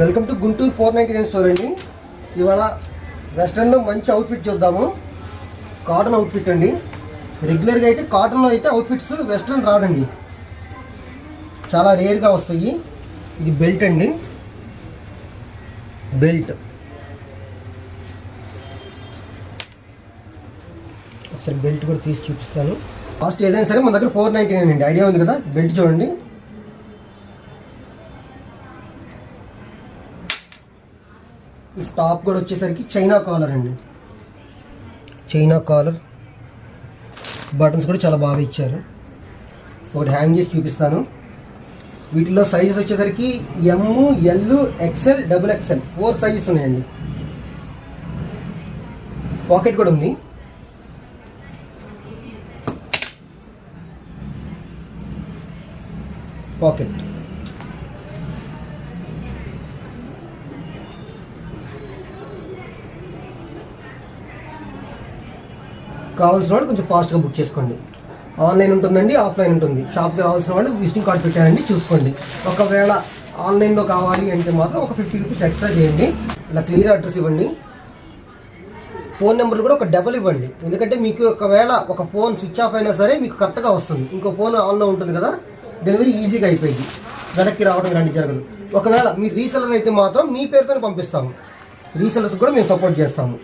Welcome to Guntur four ninety nine store అండి. ఇవాళ వెస్ట్రన్లో మంచి అవుట్ఫిట్ చూద్దాము. కాటన్ అవుట్ఫిట్ అండి. రెగ్యులర్గా అయితే కాటన్లో అయితే అవుట్ఫిట్స్ వెస్ట్రన్ రాదండి. చాలా రేర్గా వస్తాయి. ఇది బెల్ట్ అండి. బెల్ట్ ఒకసారి బెల్ట్ కూడా తీసి చూపిస్తాను. కాస్ట్ ఏదైనా సరే మన దగ్గర ఫోర్ నైంటీ నైన్ అండి. ఐడియా ఉంది కదా? బెల్ట్ చూడండి. ఈ టాప్ కూడా వచ్చేసరికి చైనా కాలర్ అండి. China collar. బటన్స్ కూడా చాలా బాగా ఇచ్చారు. ఒకటి హ్యాంగ్ చేసి చూపిస్తాను. వీటిలో సైజెస్ వచ్చేసరికి M L XL double XL four sizes ఉన్నాయండి. పాకెట్ కూడా ఉంది. పాకెట్ కావాల్సిన వాళ్ళు కొంచెం ఫాస్ట్గా బుక్ చేసుకోండి. ఆన్లైన్ ఉంటుందండి ఆఫ్లైన్ ఉంటుంది. షాప్కి రావాల్సిన వాళ్ళు విజిటింగ్ కార్డ్ పెట్టారండి చూసుకోండి. ఒకవేళ ఆన్లైన్లో కావాలి అంటే మాత్రం ఒక ఫిఫ్టీ రూపీస్ ఎక్స్ట్రా చేయండి. ఇలా క్లియర్ అడ్రస్ ఇవ్వండి. ఫోన్ నెంబర్ కూడా ఒక డబల్ ఇవ్వండి. ఎందుకంటే మీకు ఒకవేళ ఒక ఫోన్ స్విచ్ ఆఫ్ అయినా సరే మీకు కరెక్ట్గా వస్తుంది. ఇంకో ఫోన్ ఆన్లో ఉంటుంది కదా డెలివరీ ఈజీగా అయిపోయింది. వెనక్కి రావడం ఇలాంటి జరగదు. ఒకవేళ మీ రీసెలర్ అయితే మాత్రం మీ పేరుతోనే పంపిస్తాము. రీసెలర్స్ కూడా మేము సపోర్ట్ చేస్తాము.